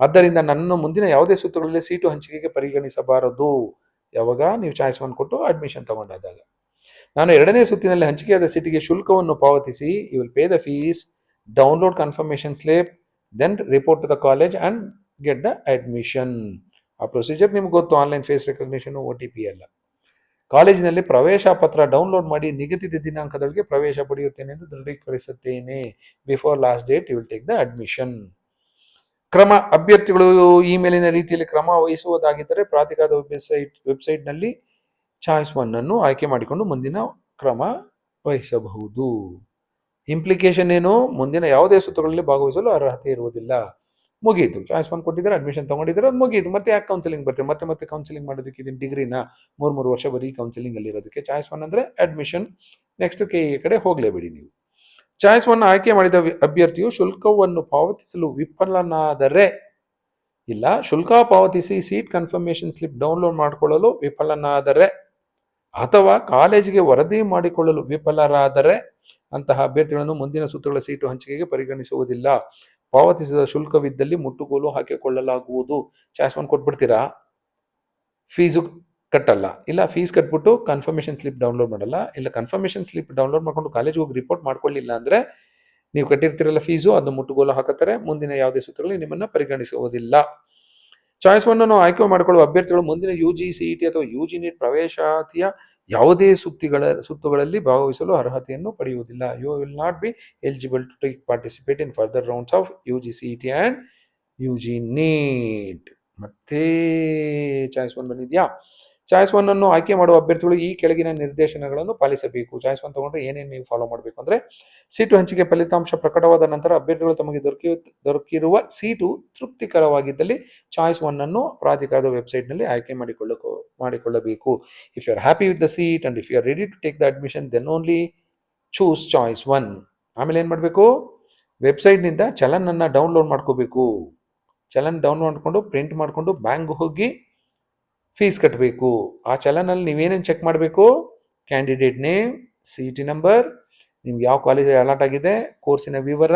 ಆದ್ದರಿಂದ ನನ್ನ ಮುಂದಿನ ಯಾವುದೇ ಸುತ್ತುಗಳಲ್ಲಿ ಸೀಟು ಹಂಚಿಕೆಗೆ ಪರಿಗಣಿಸಬಾರದು. ಯಾವಾಗ? ನೀವು ಚಾಯ್ಸ್ ಒಂದು ಕೊಟ್ಟು ಅಡ್ಮಿಷನ್ ತಗೊಂಡಾದಾಗ ನಾನು ಎರಡನೇ ಸುತ್ತಿನಲ್ಲಿ ಹಂಚಿಕೆಯಾದ ಸೀಟಿಗೆ ಶುಲ್ಕವನ್ನು ಪಾವತಿಸಿ you will pay the fees download confirmation slip then report to the college and get the admission ಆ ಪ್ರೊಸೀಜರ್ ನಿಮ್ಗೆ ಗೊತ್ತು online face recognition O T P ಅಲ್ಲ ಕಾಲೇಜಿನಲ್ಲಿ ಪ್ರವೇಶ ಪತ್ರ ಡೌನ್ಲೋಡ್ ಮಾಡಿ ನಿಗದಿತ ದಿನಾಂಕದೊಳಗೆ ಪ್ರವೇಶ ಪಡೆಯುತ್ತೇನೆ ಎಂದು ದೃಢೀಕರಿಸುತ್ತೇನೆ. Before last date you will take the admission ಕ್ರಮ, ಅಭ್ಯರ್ಥಿಗಳು ಈ ಮೇಲಿನ ರೀತಿಯಲ್ಲಿ ಕ್ರಮ ವಹಿಸುವುದಾಗಿದ್ದರೆ ಪ್ರಾಧಿಕಾರದ ವೆಬ್ಸೈಟ್ ವೆಬ್ಸೈಟ್ನಲ್ಲಿ ಚಾಯ್ಸ್ ಒನ್ ಅನ್ನು ಆಯ್ಕೆ ಮಾಡಿಕೊಂಡು ಮುಂದಿನ ಕ್ರಮ ವಹಿಸಬಹುದು. ಇಂಪ್ಲಿಕೇಶನ್ ಏನು? ಮುಂದಿನ ಯಾವುದೇ ಸುತ್ತುಗಳಲ್ಲಿ ಭಾಗವಹಿಸಲು ಅರ್ಹತೆ ಇರುವುದಿಲ್ಲ. ಮುಗೀತು. ಚಾಯ್ಸ್ ಒನ್ ಕೊಟ್ಟಿದ್ದಾರೆ ಅಡ್ಮಿಷನ್ ತೊಗೊಂಡಿದ್ದಾರೆ, ಅದು ಮುಗೀತು. ಮತ್ತೆ ಯಾಕೆ ಕೌನ್ಸಿಲಿಂಗ್ ಬರ್ತೀವಿ ಮತ್ತೆ ಮತ್ತೆ ಕೌನ್ಸಿಲಿಂಗ್ ಮಾಡೋದಕ್ಕೆ ಇದನ್ನು ಡಿಗ್ರಿನ ಮೂರು ಮೂರು ವರ್ಷ ಬರೀ ಕೌನ್ಸಿಲಿಂಗ್ ಅಲ್ಲಿ ಇರೋದಕ್ಕೆ ಚಾಯ್ಸ್ ಒನ್ ಅಂದರೆ ಅಡ್ಮಿಷನ್ ನೆಕ್ಸ್ಟ್ ಕೆ ಎ ಕಡೆ ಹೋಗಲೇಬೇಡಿ ನೀವು. ಚಾಯ್ಸ್ ಒನ್ ಆಯ್ಕೆ ಮಾಡಿದ ಅಭ್ಯರ್ಥಿಯು ಶುಲ್ಕವನ್ನು ಪಾವತಿಸಲು ವಿಫಲನಾದರೆ ಇಲ್ಲ, ಶುಲ್ಕ ಪಾವತಿಸಿ ಸೀಟ್ ಕನ್ಫರ್ಮೇಷನ್ ಸ್ಲಿಪ್ ಡೌನ್ಲೋಡ್ ಮಾಡಿಕೊಳ್ಳಲು ವಿಫಲನಾದರೆ ಅಥವಾ ಕಾಲೇಜಿಗೆ ವರದಿ ಮಾಡಿಕೊಳ್ಳಲು ವಿಫಲರಾದರೆ ಅಂತಹ ಅಭ್ಯರ್ಥಿಗಳನ್ನು ಮುಂದಿನ ಸುತ್ತುಗಳ ಸೀಟು ಹಂಚಿಕೆಗೆ ಪರಿಗಣಿಸುವುದಿಲ್ಲ. ಪಾವತಿಸಿದ ಶುಲ್ಕವಿದ್ದಲ್ಲಿ ಮುಟ್ಟುಗೋಲು ಹಾಕಿಕೊಳ್ಳಲಾಗುವುದು. ಚಾಯ್ಸ್ ಒನ್ ಕೊಟ್ಬಿಡ್ತೀರಾ? ಫೀಸು ಕಟ್ಟಲ್ಲ. ಇಲ್ಲ, ಫೀಸ್ ಕಟ್ಬಿಟ್ಟು ಕನ್ಫರ್ಮೇಷನ್ ಸ್ಲಿಪ್ ಡೌನ್ಲೋಡ್ ಮಾಡಲ್ಲ. ಇಲ್ಲ ಕನ್ಫರ್ಮೇಷನ್ ಸ್ಲಿಪ್ ಡೌನ್ಲೋಡ್ ಮಾಡ್ಕೊಂಡು ಕಾಲೇಜಿಗೆ ಹೋಗಿ ರಿಪೋರ್ಟ್ ಮಾಡ್ಕೊಳ್ಳಿಲ್ಲ ಅಂದರೆ ನೀವು ಕಟ್ಟಿರ್ತೀರಲ್ಲ ಫೀಸು ಅದನ್ನು ಮುಟ್ಟುಗೋಲು ಹಾಕುತ್ತಾರೆ. ಮುಂದಿನ ಯಾವುದೇ ಸೂತ್ರಗಳಲ್ಲಿ ನಿಮ್ಮನ್ನು ಪರಿಗಣಿಸುವುದಿಲ್ಲ. ಚಾಯ್ಸ್ ಒನ್ನನ್ನು ಆಯ್ಕೆ ಮಾಡಿಕೊಳ್ಳುವ ಅಭ್ಯರ್ಥಿಗಳು ಮುಂದಿನ U G C E T ಅಥವಾ ಯು ಜಿ ನೀಟ್ ಪ್ರವೇಶಾತಿಯ ಯಾವುದೇ ಸುತ್ತಿಗಳ ಸುತ್ತುಗಳಲ್ಲಿ ಭಾಗವಹಿಸಲು ಅರ್ಹತೆಯನ್ನು ಪಡೆಯುವುದಿಲ್ಲ. You will not be eligible to take participate in further rounds of U G C E T and U G NEET ಮತ್ತೆ ಚಾಯ್ಸ್ ಒನ್ ಬಂದಿದೆಯಾ ಚಾಯ್ಸ್ ಒನ್ ಅನ್ನು ಆಯ್ಕೆ ಮಾಡುವ ಅಭ್ಯರ್ಥಿಗಳು ಈ ಕೆಳಗಿನ ನಿರ್ದೇಶನಗಳನ್ನು ಪಾಲಿಸಬೇಕು. ಚಾಯ್ಸ್ ಒನ್ ತಗೊಂಡ್ರೆ ಏನೇನು ನೀವು ಫಾಲೋ ಮಾಡಬೇಕು ಅಂದರೆ ಸೀಟು ಹಂಚಿಕೆ ಫಲಿತಾಂಶ ಪ್ರಕಟವಾದ ನಂತರ ಅಭ್ಯರ್ಥಿಗಳು ತಮಗೆ ದೊರಕಿ ದೊರಕಿರುವ ಸೀಟು ತೃಪ್ತಿಕರವಾಗಿದ್ದಲ್ಲಿ ಚಾಯ್ಸ್ ಒನ್ ಅನ್ನು ಪ್ರಾಧಿಕಾರದ ವೆಬ್ಸೈಟ್ನಲ್ಲಿ ಆಯ್ಕೆ ಮಾಡಿಕೊಳ್ಳ ಮಾಡಿಕೊಳ್ಳಬೇಕು. If you are happy with the seat and if you are ready to take the admission then only choose choice one. ಆಮೇಲೆ ಏನು ಮಾಡಬೇಕು? ವೆಬ್ಸೈಟ್ನಿಂದ ಚಲನನ್ನು ಡೌನ್ಲೋಡ್ ಮಾಡ್ಕೋಬೇಕು. ಚಲನ್ ಡೌನ್ಲೋಡ್ ಮಾಡಿಕೊಂಡು ಪ್ರಿಂಟ್ ಮಾಡಿಕೊಂಡು ಬ್ಯಾಂಕ್ ಹೋಗಿ ಫೀಸ್ ಕಟ್ಟಬೇಕು ಆ ಚಲನಲ್ಲಿ ನೀವೇನೇನು ಚೆಕ್ ಮಾಡಬೇಕು? Candidate name C T number ನಿಮ್ಗೆ ಯಾವ ಕಾಲೇಜ್ ಅಲಾಟ್ ಆಗಿದೆ ಕೋರ್ಸಿನ ವಿವರ,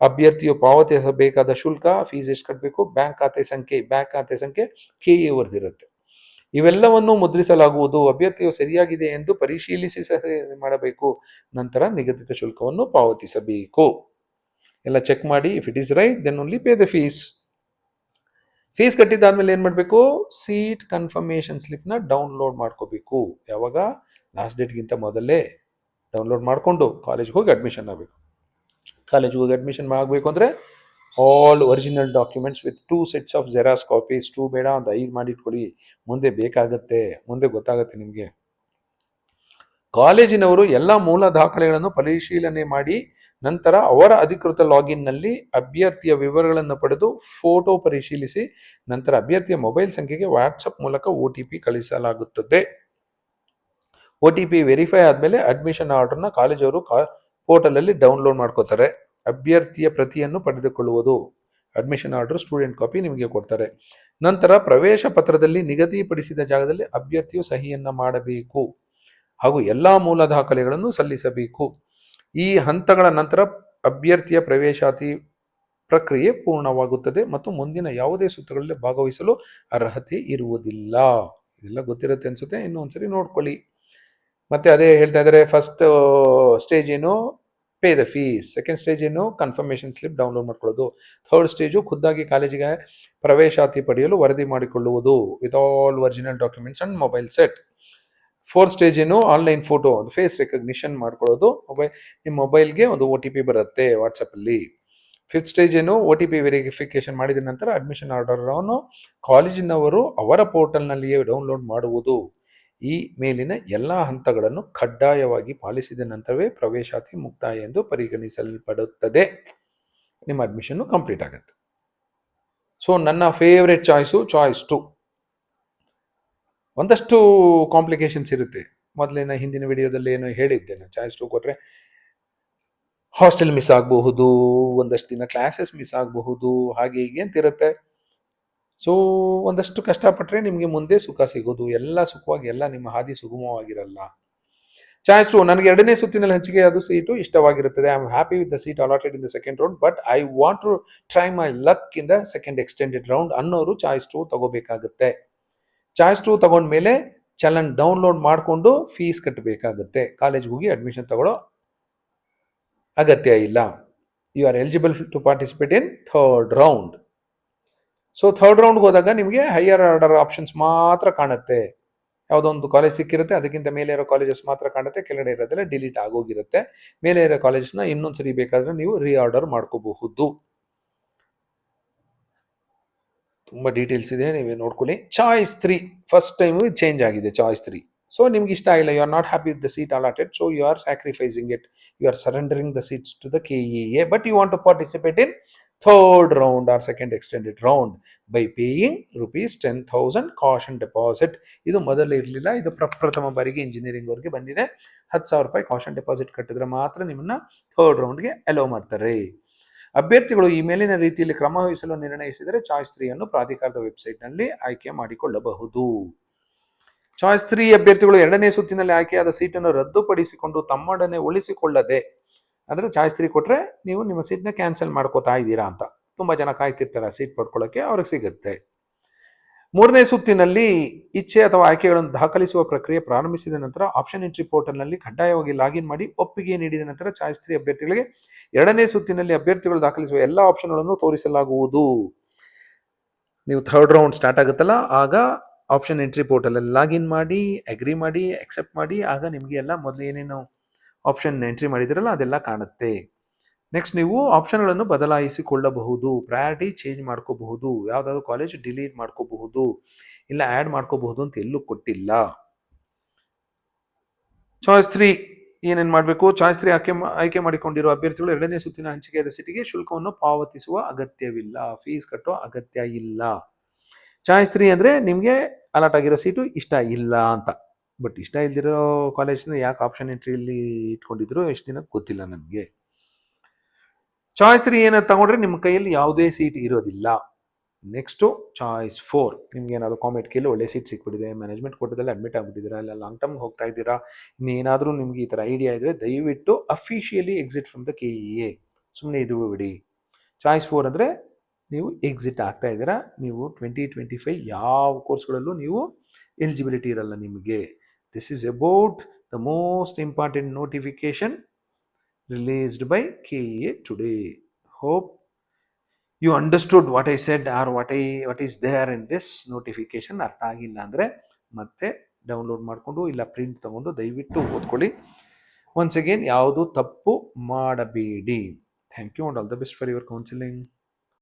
ಅಭ್ಯರ್ಥಿಯು ಪಾವತಿಸಬೇಕಾದ ಶುಲ್ಕ ಫೀಸ್ ಎಷ್ಟು ಕಟ್ಟಬೇಕು ಬ್ಯಾಂಕ್ ಖಾತೆ ಸಂಖ್ಯೆ ಬ್ಯಾಂಕ್ ಖಾತೆ ಸಂಖ್ಯೆ ಕೆ ಎ ವರ್ದಿರುತ್ತೆ. ಇವೆಲ್ಲವನ್ನು ಮುದ್ರಿಸಲಾಗುವುದು. ಅಭ್ಯರ್ಥಿಯು ಸರಿಯಾಗಿದೆ ಎಂದು ಪರಿಶೀಲಿಸಿ ಸಹ ಮಾಡಬೇಕು. ನಂತರ ನಿಗದಿತ ಶುಲ್ಕವನ್ನು ಪಾವತಿಸಬೇಕು. ಎಲ್ಲ ಚೆಕ್ ಮಾಡಿ if it is right then only pay the fees fees ಕಟ್ಟಿದ್ದಾದ್ಮೇಲೆ ಏನು ಮಾಡಬೇಕು? ಸೀಟ್ ಕನ್ಫರ್ಮೇಷನ್ ಸ್ಲಿಪ್ನ ಡೌನ್ಲೋಡ್ ಮಾಡ್ಕೋಬೇಕು. ಯಾವಾಗ? ಲಾಸ್ಟ್ ಡೇಟ್ಗಿಂತ ಮೊದಲೇ ಡೌನ್ಲೋಡ್ ಮಾಡಿಕೊಂಡು ಕಾಲೇಜ್ಗೆ ಹೋಗಿ ಅಡ್ಮಿಷನ್ ಆಗಬೇಕು. ಕಾಲೇಜ್ಗೆ ಹೋಗಿ ಅಡ್ಮಿಷನ್ ಆಗಬೇಕು ಅಂದರೆ all original documents with two sets of xerox copies two ಬೇಡ ಒಂದು ಐದು ಮಾಡಿಟ್ಕೊಳ್ಳಿ ಮುಂದೆ ಬೇಕಾಗತ್ತೆ. ಮುಂದೆ ಗೊತ್ತಾಗುತ್ತೆ ನಿಮಗೆ. ಕಾಲೇಜಿನವರು ಎಲ್ಲ ಮೂಲ ದಾಖಲೆಗಳನ್ನು ಪರಿಶೀಲನೆ ಮಾಡಿ ನಂತರ ಅವರ ಅಧಿಕೃತ ಲಾಗಿನ್ನಲ್ಲಿ ಅಭ್ಯರ್ಥಿಯ ವಿವರಗಳನ್ನು ಪಡೆದು ಫೋಟೋ ಪರಿಶೀಲಿಸಿ, ನಂತರ ಅಭ್ಯರ್ಥಿಯ ಮೊಬೈಲ್ ಸಂಖ್ಯೆಗೆ ವಾಟ್ಸಪ್ ಮೂಲಕ ಒ ಟಿ ಪಿ ಕಳಿಸಲಾಗುತ್ತದೆ. ಒ ಟಿ ಪಿ ವೆರಿಫೈ ಆದಮೇಲೆ ಅಡ್ಮಿಷನ್ ಆರ್ಡರ್ನ ಕಾಲೇಜವರು ಕಾ, ಪೋರ್ಟಲಲ್ಲಿ ಡೌನ್ಲೋಡ್ ಮಾಡ್ಕೋತಾರೆ. ಅಭ್ಯರ್ಥಿಯ ಪ್ರತಿಯನ್ನು ಪಡೆದುಕೊಳ್ಳುವುದು. ಅಡ್ಮಿಷನ್ ಆರ್ಡರ್ ಸ್ಟೂಡೆಂಟ್ ಕಾಪಿ ನಿಮಗೆ ಕೊಡ್ತಾರೆ. ನಂತರ ಪ್ರವೇಶ ಪತ್ರದಲ್ಲಿ ನಿಗದಿಪಡಿಸಿದ ಜಾಗದಲ್ಲಿ ಅಭ್ಯರ್ಥಿಯು ಸಹಿಯನ್ನು ಮಾಡಬೇಕು. ಹಾಗೂ ಎಲ್ಲ ಮೂಲ ದಾಖಲೆಗಳನ್ನು ಸಲ್ಲಿಸಬೇಕು. ಈ ಹಂತಗಳ ನಂತರ ಅಭ್ಯರ್ಥಿಯ ಪ್ರವೇಶಾತಿ ಪ್ರಕ್ರಿಯೆ ಪೂರ್ಣವಾಗುತ್ತದೆ ಮತ್ತು ಮುಂದಿನ ಯಾವುದೇ ಸುತ್ತುಗಳಲ್ಲಿ ಭಾಗವಹಿಸಲು ಅರ್ಹತೆ ಇರುವುದಿಲ್ಲ. ಇದೆಲ್ಲ ಗೊತ್ತಿರುತ್ತೆ ಅನ್ಸುತ್ತೆ, ಇನ್ನೂ ಒಂದ್ಸರಿ ನೋಡ್ಕೊಳ್ಳಿ. ಮತ್ತೆ ಅದೇ ಹೇಳ್ತಾ ಇದ್ದಾರೆ ಫಸ್ಟ್ ಸ್ಟೇಜ್ ಏನು? Pay the fees second stage ಏನು? ಕನ್ಫರ್ಮೇಷನ್ ಸ್ಲಿಪ್ ಡೌನ್ಲೋಡ್ ಮಾಡ್ಕೊಳ್ಳೋದು. ಥರ್ಡ್ ಸ್ಟೇಜು ಖುದ್ದಾಗಿ ಕಾಲೇಜಿಗೆ ಪ್ರವೇಶಾತಿ ಪಡೆಯಲು ವರದಿ ಮಾಡಿಕೊಳ್ಳುವುದು. With all original documents and mobile set fourth stage ಏನು ಆನ್ಲೈನ್ ಫೋಟೋ ಒಂದು ಫೇಸ್ ರೆಕಗ್ನಿಷನ್ ಮಾಡ್ಕೊಳ್ಳೋದು ಮೊಬೈಲ್ ನಿಮ್ಮ ಮೊಬೈಲ್ಗೆ ಒಂದು ಒ ಟಿ ಪಿ ಬರುತ್ತೆ ವಾಟ್ಸಪ್ಪಲ್ಲಿ ಫಿಫ್ತ್ ಸ್ಟೇಜ್ ಏನು ಒ ಟಿ ಪಿ ವೆರಿಫಿಕೇಶನ್ ಮಾಡಿದ ನಂತರ ಅಡ್ಮಿಷನ್ ಆರ್ಡರ್ ಅವನು ಕಾಲೇಜಿನವರು ಅವರ ಪೋರ್ಟಲ್ನಲ್ಲಿಯೇ ಡೌನ್ಲೋಡ್ ಮಾಡುವುದು. ಈ ಮೇಲಿನ ಎಲ್ಲ ಹಂತಗಳನ್ನು ಕಡ್ಡಾಯವಾಗಿ ಪಾಲಿಸಿದ ನಂತರವೇ ಪ್ರವೇಶಾತಿ ಮುಕ್ತಾಯ ಎಂದು ಪರಿಗಣಿಸಲ್ಪಡುತ್ತದೆ. ನಿಮ್ಮ ಅಡ್ಮಿಷನ್ನು ಕಂಪ್ಲೀಟ್ ಆಗುತ್ತೆ. ಸೊ ನನ್ನ ಫೇವ್ರೆಟ್ ಚಾಯ್ಸು ಚಾಯ್ಸ್ ಟು ಒಂದಷ್ಟು ಕಾಂಪ್ಲಿಕೇಶನ್ಸ್ ಇರುತ್ತೆ. ಮೊದಲಿನ ಹಿಂದಿನ ವಿಡಿಯೋದಲ್ಲಿ ಏನೋ ಹೇಳಿದ್ದೆ ನಾನು ಚಾಯ್ಸ್ ಟು ಕೊಟ್ಟರೆ ಹಾಸ್ಟೆಲ್ ಮಿಸ್ ಆಗಬಹುದು, ಒಂದಷ್ಟು ದಿನ ಕ್ಲಾಸಸ್ ಮಿಸ್ ಆಗಬಹುದು, ಹಾಗೆ ಹೀಗೆ ಅಂತ ಇರುತ್ತೆ. ಸೊ ಒಂದಷ್ಟು ಕಷ್ಟಪಟ್ಟರೆ ನಿಮಗೆ ಮುಂದೆ ಸುಖ ಸಿಗೋದು, ಎಲ್ಲ ಸುಖವಾಗಿ, ಎಲ್ಲ ನಿಮ್ಮ ಹಾದಿ ಸುಗಮವಾಗಿರಲ್ಲ. ಚಾಯ್ಸ್ ಟು ನನಗೆ ಎರಡನೇ ಸುತ್ತಿನಲ್ಲಿ ಹಂಚಿಕೆ ಅದು seat ಇಷ್ಟವಾಗಿರುತ್ತದೆ. I am happy with the seat allotted in the second round but I want to try my luck in the second extended round ಅನ್ನೋರು ಚಾಯ್ಸ್ ಟು ತಗೋಬೇಕಾಗುತ್ತೆ. ಚಾಯ್ಸ್ ಟು ತಗೊಂಡ್ಮೇಲೆ ಚಲನ್ ಡೌನ್ಲೋಡ್ ಮಾಡಿಕೊಂಡು fees ಕಟ್ಟಬೇಕಾಗುತ್ತೆ ಕಾಲೇಜ್ಗೆ ಹೋಗಿ ಅಡ್ಮಿಷನ್ ತಗೊಳ್ಳೋ ಅಗತ್ಯ ಇಲ್ಲ. You are eligible to participate in third round so third ರೌಂಡ್ಗೆ ಹೋದಾಗ ನಿಮಗೆ ಹೈಯರ್ ಆರ್ಡರ್ ಆಪ್ಷನ್ಸ್ ಮಾತ್ರ ಕಾಣುತ್ತೆ. ಯಾವುದೋ ಒಂದು ಕಾಲೇಜ್ ಸಿಕ್ಕಿರುತ್ತೆ, ಅದಕ್ಕಿಂತ ಮೇಲೆ ಇರೋ ಕಾಲೇಜಸ್ ಮಾತ್ರ ಕಾಣುತ್ತೆ, ಕೆಳಗಡೆ ಇರೋದೆಲ್ಲ ಡಿಲೀಟ್ ಆಗೋಗಿರುತ್ತೆ. ಮೇಲೆ ಇರೋ ಕಾಲೇಜಸ್ನ ಇನ್ನೊಂದ್ಸರಿ ಬೇಕಾದರೆ ನೀವು ರೀಆರ್ಡರ್ ಮಾಡ್ಕೋಬಹುದು. ತುಂಬ ಡೀಟೇಲ್ಸ್ ಇದೆ, ನೀವೇ ನೋಡ್ಕೊಳ್ಳಿ. Choice three first time change ಆಗಿದೆ ಚಾಯ್ಸ್ ತ್ರೀ ಸೊ ನಿಮ್ಗೆ ಇಷ್ಟ ಇಲ್ಲ you are not happy with the seat allotted so you are sacrificing it you are surrendering the seats to the K E A but you want to participate in third round or second extended round by paying rupees ten thousand caution deposit ಇದು ಮೊದಲು ಇರಲಿಲ್ಲ, ಇದು ಪ್ರಪ್ರಥಮ ಬಾರಿಗೆ engineering ಅವ್ರಿಗೆ ಬಂದಿದೆ. ಹತ್ತು ಸಾವಿರ ರೂಪಾಯಿ ಕಾಶನ್ ಡೆಪಾಸಿಟ್ ಕಟ್ಟಿದ್ರೆ ಮಾತ್ರ ನಿಮ್ಮನ್ನ ಥರ್ಡ್ ರೌಂಡ್ಗೆ ಅಲೋ ಮಾಡ್ತಾರೆ. ಅಭ್ಯರ್ಥಿಗಳು ಈ ಮೇಲಿನ ರೀತಿಯಲ್ಲಿ ಕ್ರಮ ವಹಿಸಲು ನಿರ್ಣಯಿಸಿದರೆ ಚಾಯ್ಸ್ ತ್ರೀ ಅನ್ನು ಪ್ರಾಧಿಕಾರದ ವೆಬ್ಸೈಟ್ನಲ್ಲಿ ಆಯ್ಕೆ ಮಾಡಿಕೊಳ್ಳಬಹುದು. ಚಾಯ್ಸ್ ತ್ರೀ ಅಭ್ಯರ್ಥಿಗಳು ಎರಡನೇ ಸುತ್ತಿನಲ್ಲಿ ಆಯ್ಕೆಯಾದ ಸೀಟನ್ನು ರದ್ದುಪಡಿಸಿಕೊಂಡು ತಮ್ಮೊಡನೆ ಉಳಿಸಿಕೊಳ್ಳದೆ, ಅಂದ್ರೆ ಚಾಯ್ಸ್ ತ್ರೀ ಕೊಟ್ರೆ ನೀವು ನಿಮ್ಮ ಸೀಟ್ನ ಕ್ಯಾನ್ಸಲ್ ಮಾಡ್ಕೋತಾ ಇದ್ದೀರಾ ಅಂತ. ತುಂಬಾ ಜನ ಕಾಯ್ತಿರ್ತಾರೆ ಸೀಟ್ ಪಡ್ಕೊಳ್ಳೋಕೆ, ಅವ್ರಿಗೆ ಸಿಗುತ್ತೆ. ಮೂರನೇ ಸುತ್ತಿನಲ್ಲಿ ಇಚ್ಛೆ ಅಥವಾ ಆಯ್ಕೆಗಳನ್ನು ದಾಖಲಿಸುವ ಪ್ರಕ್ರಿಯೆ ಪ್ರಾರಂಭಿಸಿದ ನಂತರ ಆಪ್ಷನ್ ಎಂಟ್ರಿ ಪೋರ್ಟಲ್ನಲ್ಲಿ ಕಡ್ಡಾಯವಾಗಿ ಲಾಗಿನ್ ಮಾಡಿ ಒಪ್ಪಿಗೆ ನೀಡಿದ ನಂತರ ಚಾಯ್ಸ್ ತ್ರೀ ಅಭ್ಯರ್ಥಿಗಳಿಗೆ ಎರಡನೇ ಸುತ್ತಿನಲ್ಲಿ ಅಭ್ಯರ್ಥಿಗಳು ದಾಖಲಿಸುವ ಎಲ್ಲ ಆಪ್ಷನ್ಗಳನ್ನು ತೋರಿಸಲಾಗುವುದು. ನೀವು ಥರ್ಡ್ ರೌಂಡ್ ಸ್ಟಾರ್ಟ್ ಆಗುತ್ತಲ್ಲ, ಆಗ ಆಪ್ಷನ್ ಎಂಟ್ರಿ ಪೋರ್ಟಲಲ್ಲಿ ಲಾಗಿನ್ ಮಾಡಿ ಅಗ್ರಿ ಮಾಡಿ ಅಕ್ಸೆಪ್ಟ್ ಮಾಡಿ, ಆಗ ನಿಮಗೆ ಎಲ್ಲ ಮೊದಲು ಏನೇನು ಆಪ್ಷನ್ ಎಂಟ್ರಿ ಮಾಡಿದಿರಲ್ಲ ಅದೆಲ್ಲ ಕಾಣುತ್ತೆ. ನೆಕ್ಸ್ಟ್ ನೀವು ಆಪ್ಷನ್ಗಳನ್ನು ಬದಲಾಯಿಸಿಕೊಳ್ಳಬಹುದು ಪ್ರಯಾರಿಟಿ ಚೇಂಜ್ ಮಾಡ್ಕೋಬಹುದು, ಯಾವುದಾದ್ರು ಕಾಲೇಜ್ ಡಿಲೀಟ್ ಮಾಡ್ಕೋಬಹುದು, ಇಲ್ಲ ಆ್ಯಡ್ ಮಾಡ್ಕೋಬಹುದು ಅಂತ ಎಲ್ಲೂ ಕೊಟ್ಟಿಲ್ಲ. ಚಾಯ್ಸ್ ತ್ರೀ ಏನೇನು ಮಾಡಬೇಕು? ಚಾಯ್ಸ್ ತ್ರೀ ಆಯ್ಕೆ ಆಯ್ಕೆ ಮಾಡಿಕೊಂಡಿರುವ ಅಭ್ಯರ್ಥಿಗಳು ಎರಡನೇ ಸುತ್ತಿನ ಹಂಚಿಕೆಯಾದ ಸಿಟಿಗೆ ಶುಲ್ಕವನ್ನು ಪಾವತಿಸುವ ಅಗತ್ಯವಿಲ್ಲ ಫೀಸ್ ಕಟ್ಟುವ ಅಗತ್ಯ ಇಲ್ಲ. ಚಾಯ್ಸ್ ತ್ರೀ ಅಂದರೆ ನಿಮಗೆ ಅಲಾಟ್ ಆಗಿರೋ ಸೀಟು ಇಷ್ಟ ಇಲ್ಲ ಅಂತ. ಬಟ್ ಇಷ್ಟ ಇಲ್ದಿರೋ ಕಾಲೇಜ್ನ ಯಾಕೆ ಆಪ್ಷನ್ ಎಂಟ್ರಿಯಲ್ಲಿ ಇಟ್ಕೊಂಡಿದ್ರು ಎಷ್ಟು ದಿನ ಗೊತ್ತಿಲ್ಲ ನನಗೆ ಚಾಯ್ಸ್ ತ್ರೀ ಏನಾದ್ರು ತಗೊಂಡ್ರೆ ನಿಮ್ಮ ಕೈಯಲ್ಲಿ ಯಾವುದೇ ಸೀಟ್ ಇರೋದಿಲ್ಲ. ನೆಕ್ಸ್ಟು ಚಾಯ್ಸ್ ಫೋರ್ ನಿಮ್ಗೆ ಏನಾದರೂ ಕಾಮೆಂಟ್ ಕೇಳಿ ಒಳ್ಳೆ ಸೀಟ್ ಸಿಕ್ಬಿಟ್ಟಿದೆ ಮ್ಯಾನೇಜ್ಮೆಂಟ್ ಕೋಟದಲ್ಲಿ ಅಡ್ಮಿಟ್ ಆಗಿಬಿಟ್ಟಿದ್ದೀರಾ, ಇಲ್ಲ ಲಾಂಗ್ ಟರ್ಮ್ ಹೋಗ್ತಾ ಇದ್ದೀರಾ, ಇನ್ನೇನಾದರೂ ನಿಮ್ಗೆ ಈ ಥರ ಐಡಿಯಾ ಇದ್ದರೆ ದಯವಿಟ್ಟು officially exit from the K E A ಸುಮ್ಮನೆ ಇದು ಬಿಡಿ. ಚಾಯ್ಸ್ ಫೋರ್ ಅಂದರೆ ನೀವು ಎಕ್ಸಿಟ್ ಆಗ್ತಾ ಇದ್ದೀರಾ, ನೀವು ಟ್ವೆಂಟಿ ಟ್ವೆಂಟಿ ಫೈವ್ ಯಾವ ಕೋರ್ಸ್ಗಳಲ್ಲೂ ನೀವು ಎಲಿಜಿಬಿಲಿಟಿ ಇರಲ್ಲ ನಿಮಗೆ. This is about the most important notification released by KEA today. Hope you understood what I said or what I what is there in this notification ಅರ್ಥ ಆಗಿಲ್ಲ ಅಂದರೆ ಮತ್ತೆ ಡೌನ್ಲೋಡ್ ಮಾಡಿಕೊಂಡು ಇಲ್ಲ ಪ್ರಿಂಟ್ ತೊಗೊಂಡು ದಯವಿಟ್ಟು ಓದ್ಕೊಳ್ಳಿ ಒನ್ಸ್ ಅಗೇನ್ ಯಾವುದು ತಪ್ಪು ಮಾಡಬೇಡಿ thank you and all the best for your counselling